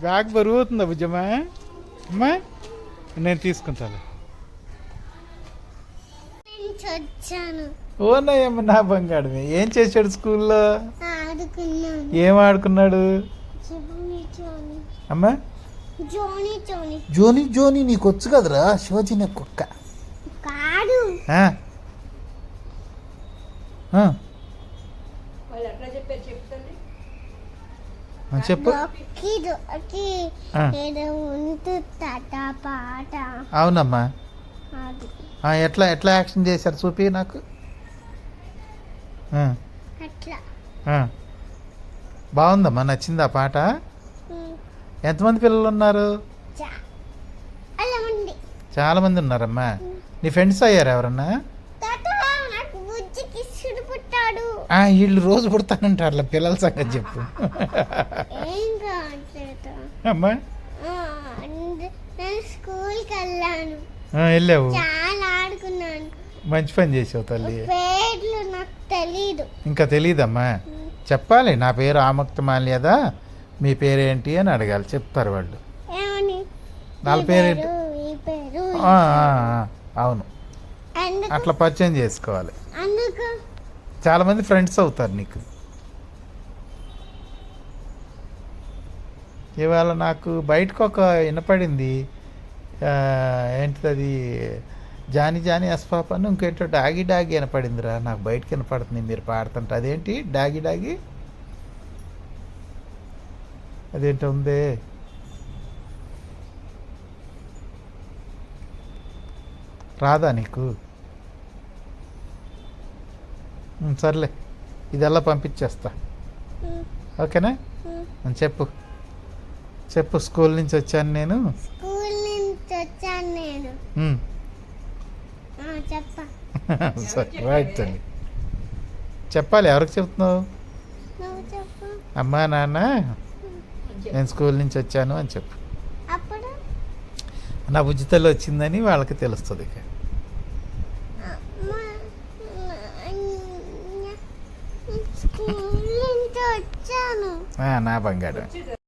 Bag బరువు అవుతుందా భుజమా అమ్మా నేను తీసుకుంటాను వచ్చాను ఓనయ్యమ్మ నా బంగాడమే ఏం చేశాడు స్కూల్లో ఏం ఆడుకున్నాడు జోని జోని అమ్మా జోని జోని జోని జోని నీకు వచ్చు కదరా శివజీని కుక్క కాడు చెప్పు. అవునమ్మా. ఎట్లా ఎట్లా యాక్షన్ చేశారు చూపి నాకు. బాగుందమ్మా నచ్చిందా పాట? ఎంతమంది పిల్లలు ఉన్నారు? చాలా మంది ఉన్నారమ్మా. నీ ఫ్రెండ్స్ అయ్యారు ఎవరన్నా? వీళ్ళు రోజు పుడతానంటారు పిల్లల సంగతి చెప్పు. అమ్మా? స్కూల్కి వెళ్ళాను వెళ్ళావు? చాలా ఆడుకున్నాను. మంచి పని చేసావు తల్లి. పేర్లు నాకు తెలీదు. ఇంకా తెలియదమ్మా చెప్పాలి నా పేరు ఆముక్త మాల్యదా? మీ పేరేంటి అని అడగాలి చెప్తారు వాళ్ళు. వాళ్ళ పేరేంటి అవును. అట్లా పరిచయం చేసుకోవాలి. అందుకు? చాలామంది ఫ్రెండ్స్ అవుతారు నీకు. ఇవాళ నాకు బయటకు ఒక వినపడింది. ఏంటిది అది జాని జాని అస్పాప్ అని ఇంకేంటో డాగి డాగి వినపడిందిరా. నాకు బయటకు వినపడుతుంది మీరు పాడుతుంటే. అదేంటి? డాగి డాగి? అదేంటి ఉంది? రాదా నీకు? సర్లే. ఇదెల్లా పంపించేస్తా. ఓకేనా? చెప్పు. చెప్పు స్కూల్ నుంచి వచ్చాను నేను. స్కూల్ నుంచి వచ్చాను నేను. చెప్ప. రైట్ తల్లి చెప్పాలి ఎవరికి చెప్తున్నావు? అమ్మా నాన్న నేను స్కూల్ నుంచి వచ్చాను అని చెప్పు. నా ఉచితలు వచ్చిందని వాళ్ళకి తెలుస్తుంది ఇక అమ్మ, నాన్న, స్కూల్ నుంచి వచ్చాను ఆ, నా బంగారు.